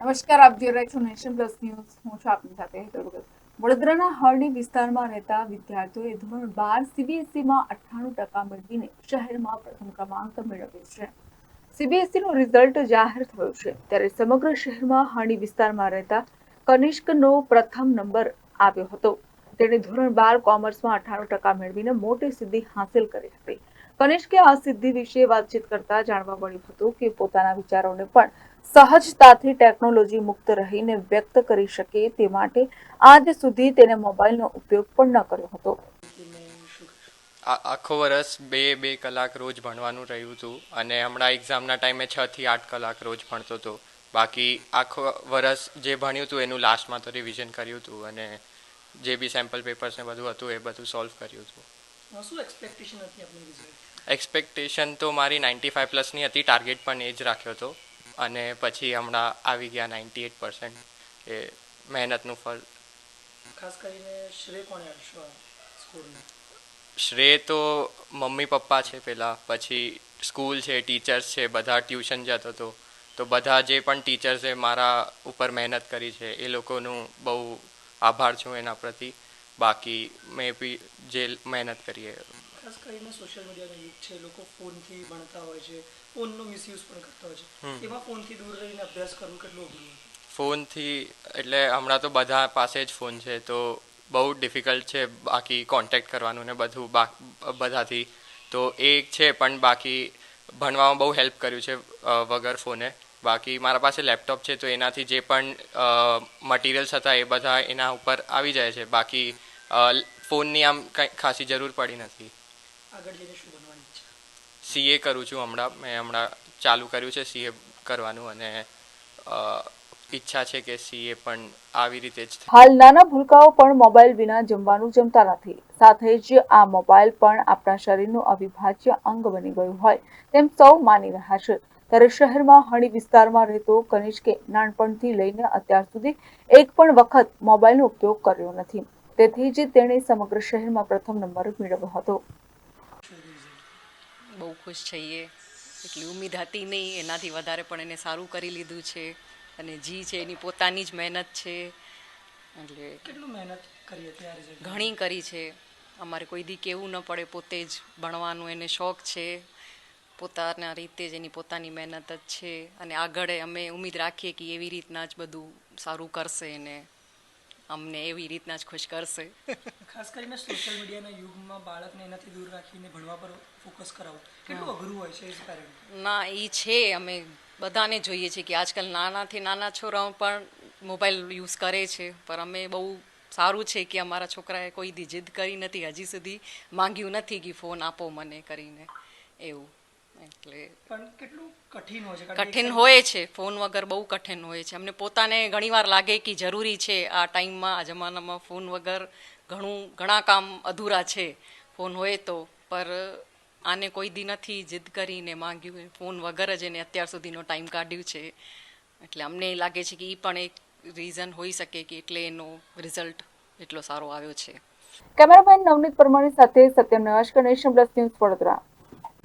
નમસ્કાર, આપ જોઈ રહ્યા છો નેશન પ્લસ ન્યૂઝ. હું છું આપની સાથે હેતર વડોદરાના હરણી વિસ્તારમાં રહેતા વિદ્યાર્થીઓએ ધોરણ બાર સીબીએસઈમાં અઠ્ઠાણું ટકા મેળવીને શહેરમાં પ્રથમ ક્રમાંક મેળવ્યો છે. સીબીએસઈનું રિઝલ્ટ જાહેર થયું છે. ત્યારે સમગ્ર શહેરમાં હરણી વિસ્તારમાં રહેતા કનિષ્કનો પ્રથમ નંબર આવ્યો હતો. તેણે ધોરણ બાર કોમર્સમાં અઠ્ઠાણું ટકા મેળવીને મોટી સિદ્ધિ હાંસિલ કરી હતી. કનિષ્કે આ સિદ્ધિ વિશે વાતચીત કરતા જાણવા મળ્યું હતું કે પોતાના વિચારોને પણ સહજતાથી ટેકનોલોજી મુક્ત રહીને વ્યક્ત કરી શકે તે માટે આજ સુધી તેને મોબાઈલનો ઉપયોગ પણ ન કર્યો હતો. આખો વર્ષ બે બે કલાક રોજ ભણવાનું રહ્યું હતું અને હમણાં એક્ઝામના ટાઈમે છ થી આઠ કલાક રોજ ભણતો હતો. બાકી આખો વર્ષ જે ભણ્યું હતું એનું લાસ્ટમાં તો રિવિઝન કર્યું હતું અને જે બી સેમ્પલ પેપર્સ ને બધું હતું એ બધું સોલ્વ કર્યું હતું. શું એક્સપેક્ટેશન હતી એક્સપેક્ટેશન તો મારી નાઇન્ટી ફાઇવ પ્લસની હતી ટાર્ગેટ પણ એ જ રાખ્યો હતો. અને પછી હમણાં આવી ગયા નાઇન્ટી એટ પર્સન્ટ એ મહેનતનું ફળ. ખાસ કરીને શ્રેય કોને શ્રેય તો મમ્મી પપ્પા છે પહેલાં પછી સ્કૂલ છે ટીચર્સ છે બધા ટ્યુશન જતો હતો. તો બધા જે પણ ટીચર્સે મારા ઉપર મહેનત કરી છે એ લોકોનું બહુ આભાર છું એના પ્રતિ. બાકી મેં બી જે મહેનત કરી એ ખાસ કરીને સોશિયલ મીડિયાનો યુગ છે લોકો ફોનથી ભણતા હોય છે ફોનનો મિસયુઝ પણ કરતા હોય છે. એમાં ફોનથી દૂર રહીને અભ્યાસ કરવું કેટલું અઘરું ફોનથી એટલે હમણાં તો બધા પાસે જ ફોન છે તો બહુ ડિફિકલ્ટ છે બાકી કોન્ટેક્ટ કરવાનું ને બધું બધાથી. તો એ એક છે પણ બાકી ભણવામાં બહુ હેલ્પ કર્યું છે વગર ફોને. બાકી મારા પાસે લેપટોપ છે તો એનાથી જે પણ મટીરિયલ્સ હતા એ બધા એના ઉપર આવી જાય છે. બાકી ફોનની આમ કંઈ ખાસી જરૂર પડી નથી. આગળ જઈને શું બનવાની ઈચ્છા? સીએ કરું છું હમણાં મેં હમણાં ચાલુ કર્યું છે સીએ કરવાનું અને ઈચ્છા છે કે સીએ પણ આવી રીતે જ હાલ નાના ભૂલકાઓ પણ મોબાઈલ વિના જમવાનું જમતા નથી. સાથે જ આ મોબાઈલ પણ આપણા શરીરનું અવિભાજ્ય અંગ બની ગયું હોય તેમ સૌ માની રહ્યા છે. ત્યારે શહેરમાં હણી વિસ્તારમાં રહેતો કનિષ્કે નાનપણથી લઈને અત્યાર સુધી એક પણ વખત મોબાઈલનો ઉપયોગ કર્યો નથી. તેથી જ તેણે સમગ્ર શહેરમાં પ્રથમ નંબર મેળવ્યો હતો. બહુ ખુશ છીએ. એટલી ઉમ્મીદ હતી નહીં એનાથી વધારે પણ એને સારું કરી લીધું છે. અને જી છે એની પોતાની જ મહેનત છે. એટલે કેટલું મહેનત કરી અત્યારે ઘણી કરી છે. અમારે કોઈ દી કેવું ન પડે પોતે જ ભણવાનું એને શોખ છે. પોતાના રીતે જ એની પોતાની મહેનત જ છે. અને આગળ અમે ઉમેદ રાખીએ કે એવી રીતના જ બધું સારું કરશે અને અમને એવી રીતના જ ખુશ કરશે. ખાસ કરીને સોશિયલ મીડિયાના યુગમાં બાળકને એનાથી દૂર રાખીને ભણવા પર ફોકસ કરાવવું કેટલું અઘરું હોય છે ના એ છે. અમે બધાને જોઈએ છે કે આજકાલ નાનાથી નાના છોરાઓ પણ મોબાઈલ યુઝ કરે છે. પણ અમે બહુ સારું છે કે અમારા છોકરાએ કોઈ દી જીદ કરી નથી. હજી સુધી માંગ્યું નથી કે ફોન આપો મને કરીને. એવું. એટલે પણ કેટલું કઠિન હોય છે? કઠિન હોય છે ફોન વગર બહુ કઠિન હોય છે. અમને પોતાને ઘણીવાર લાગે કે જરૂરી છે આ ટાઈમમાં આ જમાનામાં ફોન વગર ઘણું ઘણા કામ અધૂરા છે ફોન હોય તો. પર આને કોઈ દી નથી જીદ કરીને માંગ્યું ફોન વગર જ એને અત્યાર સુધીનો ટાઈમ કાઢ્યું છે. એટલે અમને લાગે છે કે એ પણ એક રીઝન હોઈ શકે કે એટલે એનો રિઝલ્ટ એટલો સારો આવ્યો છે. કેમેરામેન નવનીત પરમાણી સાથે Satyam Navashakar Nation Plus News Vadodara.